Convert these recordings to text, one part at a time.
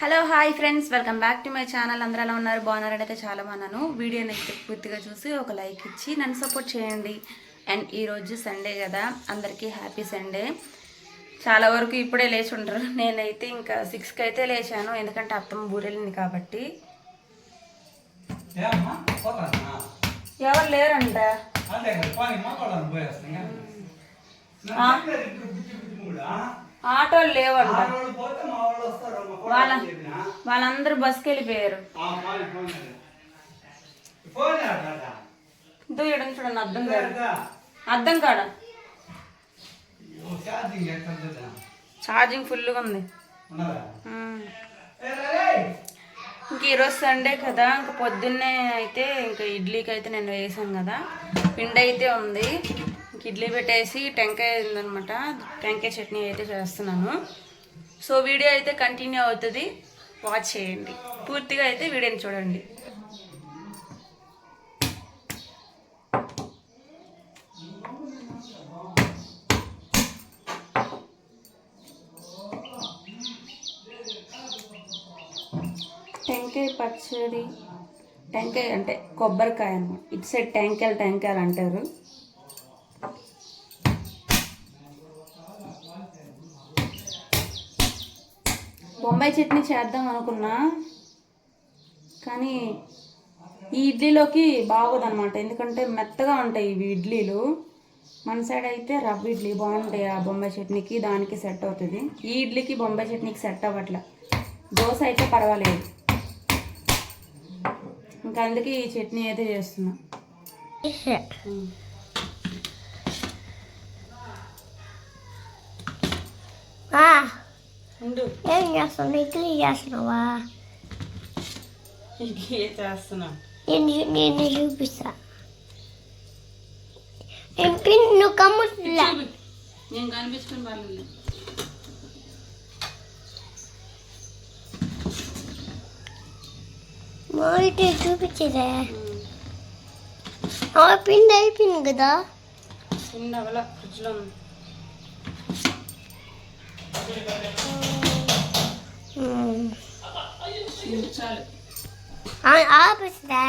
Hello hi friends welcome back to my channel అందరూ ఎలా ఉన్నారు? బాగున్నారని అయితే చాలా బాగున్నాను. వీడియోని పూర్తిగా చూసి ఒక లైక్ ఇచ్చి నన్ను సపోర్ట్ చేయండి. అండ్ ఈరోజు సండే కదా. అందరికీ హ్యాపీ సండే చాలా వరకు ఇప్పుడే లేచి ఉంటారు. నేనైతే ఇంకా సిక్స్కి అయితే లేచాను. ఎందుకంటే అత్తమ్మ బూరెళ్ళింది కాబట్టి. ఎవరు లేరంట? కదా? ఆటోలు లేవంట. వాళ్ళు. వాళ్ళందరూ బస్కి వెళ్ళిపోయారు. దూయడం చూడండి కాడ. లేదా? అద్దం కాడ. ఛార్జింగ్ ఫుల్గా ఉంది. ఇంక ఈరోజు సండే కదా ఇంక పొద్దున్నే అయితే ఇంకా ఇడ్లీకి అయితే నేను వేసాను కదా. పిండి అయితే ఉంది. ఇడ్లీ పెట్టేసి టెంకాయ ఉందనమాట టెంకాయ చట్నీ అయితే చేస్తున్నాను. సో వీడియో అయితే కంటిన్యూ అవుతుంది. వాచ్ చేయండి. పూర్తిగా అయితే వీడియోని చూడండి. టెంకాయ పచ్చడి టెంకాయ అంటే కొబ్బరికాయ అన్నమాట. ఇటు సైడ్ టెంకాయలు టెంకాయలు అంటారు. బొంబాయి చట్నీ చేద్దాం అనుకున్నా. కానీ ఈ ఇడ్లీలోకి బాగోదన్నమాట. ఎందుకంటే మెత్తగా ఉంటాయి ఇవి ఇడ్లీలు. మన సైడ్ అయితే రవ్వ ఇడ్లీ బాగుంటాయి ఆ బొంబాయి చట్నీకి దానికి సెట్ అవుతుంది. ఈ ఇడ్లీకి బొంబాయి చట్నీకి సెట్ అవ్వట్లే. దోశ అయితే పర్వాలేదు. ఇంకా అందుకే ఈ చట్నీ అయితే చేస్తున్నా. ఉమ్. ఏం చేస్తున్నావు? ఇడ్లీ చేస్తున్నావా? ఇడ్లీ చేస్తున్నా నేను నేను చూపిస్తా. నువ్వు కమ్ముతులా నేను కనిపించుకుని వాళ్ళు మొదటి చూపించేదే? ఆ పిండి అయిపోయింది కదా? చిన్న అవల ఫ్రిడ్జ్లో ఉంది. ఆపిస్తా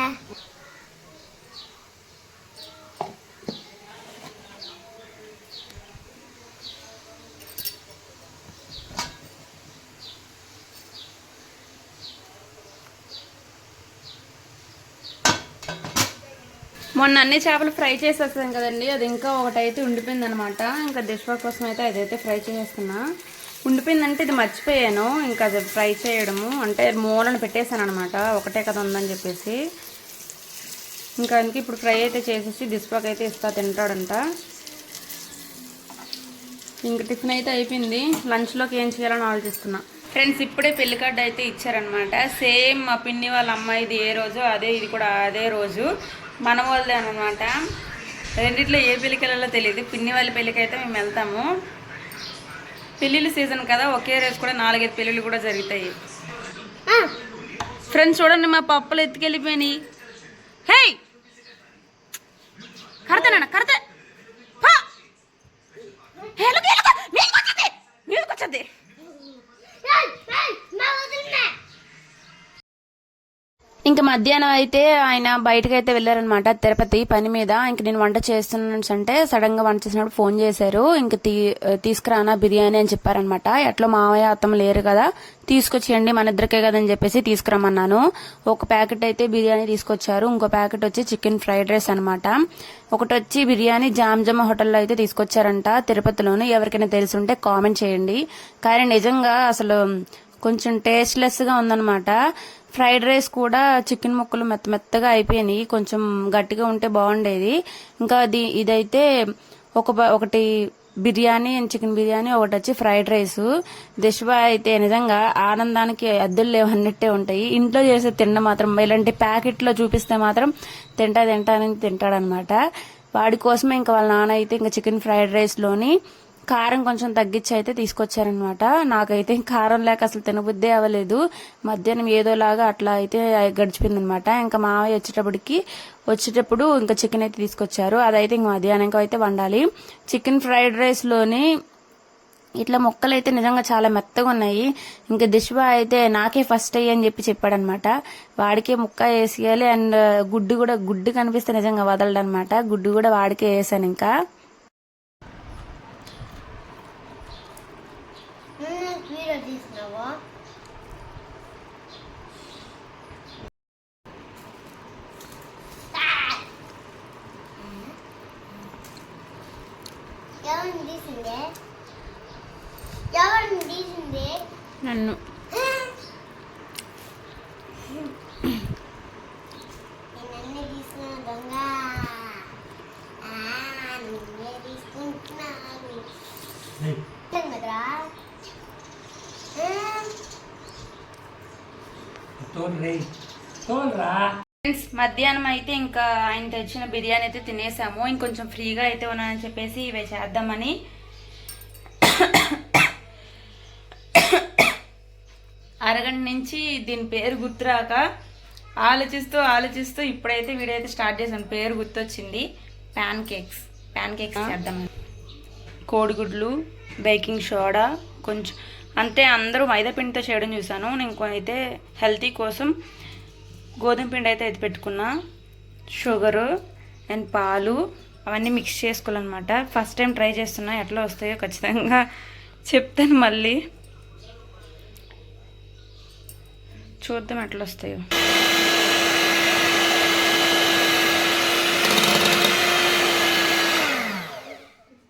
మొన్న అన్ని చేపలు ఫ్రై చేసేస్తాం కదండి. అది ఇంకా ఒకటైతే ఉండిపోయింది అనమాట ఇంకా దిష్వా కోసం అయితే అదైతే ఫ్రై చేసేస్తున్నా. ఉండిపోయిందంటే ఇది మర్చిపోయాను. ఇంకా అది ఫ్రై చేయడము. అంటే మూలను పెట్టేశాను అనమాట ఒకటే కదా ఉందని చెప్పేసి. ఇంకా అందుకే ఇప్పుడు ఫ్రై అయితే చేసేసి దిష్వాకి అయితే ఇస్తా తింటాడంట. ఇంక టిఫిన్ అయితే అయిపోయింది. లంచ్లోకి ఏం చేయాలని ఆలోచిస్తున్నా. ఫ్రెండ్స్ ఇప్పుడే పెళ్ళి కార్డు అయితే ఇచ్చారనమాట సేమ్ మా పిన్ని వాళ్ళ అమ్మాయిది ఏ రోజు అదే ఇది కూడా అదే రోజు. మన వాళ్ళదే అనమాట రెండిట్లో ఏ పెళ్ళికి వెళ్ళాలో తెలియదు. పిన్ని వాళ్ళ పెళ్ళికి అయితే మేము వెళ్తాము. పెళ్ళిళ్ళ సీజన్ కదా ఒకే రోజు కూడా నాలుగైదు పెళ్ళిళ్ళు కూడా జరుగుతాయి. ఫ్రెండ్స్ చూడండి మా పప్పులు ఎత్తుకెళ్ళిపోయినాయి. హే! కడతానన్న కడతా. మధ్యాహ్నం అయితే ఆయన బయటకు అయితే వెళ్ళారనమాట తిరుపతి పని మీద. ఇంక నేను వంట చేస్తున్నాను అంటే సడన్గా వంట చేసినప్పుడు ఫోన్ చేశారు. ఇంక తీ తీసుకురానా బిర్యానీ అని చెప్పారనమాట ఎట్లా మావయ్య అత్తం లేరు కదా తీసుకొచ్చేయండి మన ఇద్దరికే కదని చెప్పేసి తీసుకురమ్మన్నాను. ఒక ప్యాకెట్ అయితే బిర్యానీ తీసుకొచ్చారు. ఇంకో ప్యాకెట్ వచ్చి చికెన్ ఫ్రైడ్ రైస్ అనమాట ఒకటి వచ్చి బిర్యానీ జామ్ హోటల్లో అయితే తీసుకొచ్చారంట తిరుపతిలోను. ఎవరికైనా తెలుసుంటే కామెంట్ చేయండి. కానీ నిజంగా అసలు కొంచెం టేస్ట్లెస్గా ఫ్రైడ్ రైస్ కూడా చికెన్ ముక్కలు మెత్త మెత్తగా అయిపోయినాయి. కొంచెం గట్టిగా ఉంటే బాగుండేది. ఇంకా అది ఇదైతే ఒక ఒకటి బిర్యానీ అండ్ చికెన్ బిర్యానీ ఒకటి వచ్చి ఫ్రైడ్ రైస్. దిష్వా అయితే నిజంగా ఆనందానికి అద్దెలు లేవు అన్నట్టే ఉంటాయి. ఇంట్లో చేసే తిండ మాత్రం ఇలాంటి ప్యాకెట్లో చూపిస్తే మాత్రం తింటా తింటా అని తింటాడనమాట వాడి కోసమే ఇంకా వాళ్ళ నాన్న అయితే ఇంకా చికెన్ ఫ్రైడ్ రైస్లోని కారం కొంచెం తగ్గించి అయితే తీసుకొచ్చారనమాట నాకైతే కారం లేక అసలు తినబుద్దే అవ్వలేదు. మధ్యాహ్నం ఏదోలాగా అట్లా అయితే గడిచిపోయింది అనమాట ఇంకా మావయ్య వచ్చేటప్పటికి వచ్చేటప్పుడు ఇంకా చికెన్ అయితే తీసుకొచ్చారు. అదైతే ఇంకా మధ్యాహ్నం అయితే వండాలి. చికెన్ ఫ్రైడ్ రైస్లోని ఇట్లా మొక్కలు అయితే నిజంగా చాలా మెత్తగా ఉన్నాయి. ఇంకా దిష్వా అయితే నాకే ఫస్ట్ అయ్యి అని చెప్పి చెప్పాడనమాట వాడికే ముక్క వేసేయాలి అండ్ గుడ్డు కూడా గుడ్డు కనిపిస్తే నిజంగా వదలడనమాట గుడ్డు కూడా వాడికే వేసాను ఇంకా. వీడియో తీసినావా ఎవరిని తీసిందే ఎవరిని తీసిందే నన్ను ఫ్రెండ్స్ మధ్యాహ్నం అయితే ఇంకా ఆయన తెచ్చిన బిర్యానీ అయితే తినేసాము. ఇంకొంచెం ఫ్రీగా అయితే ఉన్నానని చెప్పేసి ఇవే చేద్దామని. అరగంట నుంచి దీని పేరు గుర్తురాక ఆలోచిస్తూ ఆలోచిస్తూ ఇప్పుడైతే వీడైతే స్టార్ట్ చేశాను. పేరు గుర్తొచ్చింది. ప్యాన్ కేక్స్ ప్యాన్ కేక్స్ చేద్దామని. కోడిగుడ్లు బేకింగ్ సోడా కొంచెం అంతే అందరూ మైదా పిండితో చేయడం చూశాను. నేను అయితే హెల్తీ కోసం గోధుమ పిండి అయితే అయితే పెట్టుకున్నా. షుగరు అండ్ పాలు అవన్నీ మిక్స్ చేసుకోవాలన్నమాట. ఫస్ట్ టైం ట్రై చేస్తున్నా. ఎట్లా వస్తాయో ఖచ్చితంగా చెప్తాను మళ్ళీ. చూద్దాం ఎట్లా వస్తాయో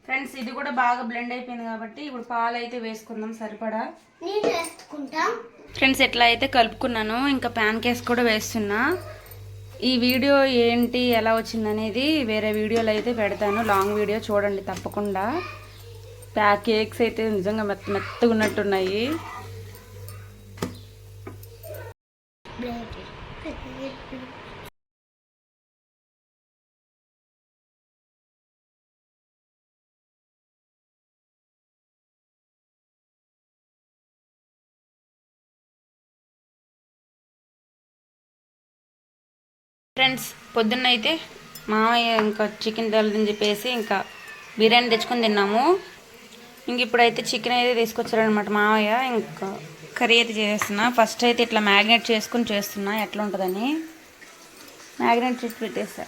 ఫ్రెండ్స్ ఇది కూడా బాగా బ్లెండ్ అయిపోయింది కాబట్టి ఇప్పుడు పాలు అయితే వేసుకుందాం సరిపడా. వేసుకుంటా. ఫ్రెండ్స్ ఎట్లా అయితే కలుపుకున్నాను ఇంకా ప్యాన్ కేక్స్ కూడా వేస్తున్నా. ఈ వీడియో ఏంటి ఎలా వచ్చిందనేది వేరే వీడియోలో అయితే పెడతాను. లాంగ్ వీడియో చూడండి తప్పకుండా. ప్యా కేక్స్ అయితే నిజంగా మెత్త మెత్తగా ఉన్నట్టున్నాయి. ఫ్రెండ్స్ పొద్దున్న అయితే మామయ్య ఇంకా చికెన్ తెలదని చెప్పేసి ఇంకా బిర్యానీ తెచ్చుకొని తిన్నాము. ఇంక ఇప్పుడైతే చికెన్ అయితే తీసుకొచ్చారనమాట మామయ్య. ఇంకా కర్రీ అయితే చేస్తున్నా. ఫస్ట్ అయితే ఇట్లా మ్యాగ్నేట్ చేసుకుని చేస్తున్నా. ఎట్లా ఉంటుందని మ్యాగ్నేట్ చేసి పెట్టేసా.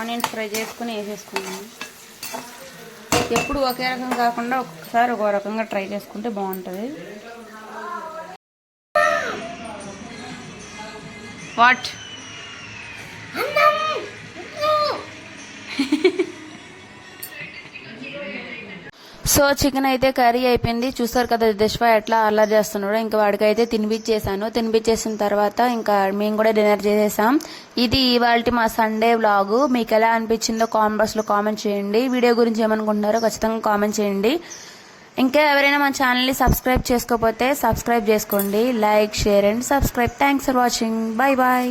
ఆనియన్స్ ఫ్రై చేసుకుని వేసేసుకున్నాను. ఎప్పుడు ఒకే రకం కాకుండా ఒక్కొక్కసారి ఒక్కో రకంగా ట్రై చేసుకుంటే బాగుంటుంది. వాట్? సో చికెన్ అయితే కర్రీ అయిపోయింది. చూస్తారు కదా దిష్వా ఎట్లా అల్లరి చేస్తున్నాడో. ఇంకా వాడికైతే తినిపించేసాను తినిపించేసిన తర్వాత ఇంకా మేము కూడా డిన్నర్ చేసేసాం. ఇది ఇవాళ మా సండే వ్లాగు. మీకు ఎలా అనిపించిందో కామెంట్లో కామెంట్ చేయండి. వీడియో గురించి ఏమనుకుంటున్నారో ఖచ్చితంగా కామెంట్ చేయండి. ఇంకా ఎవరైనా మా ఛానల్ని సబ్స్క్రైబ్ చేసుకోకపోతే సబ్స్క్రైబ్ చేసుకోండి. Like share and subscribe. Thanks for watching bye bye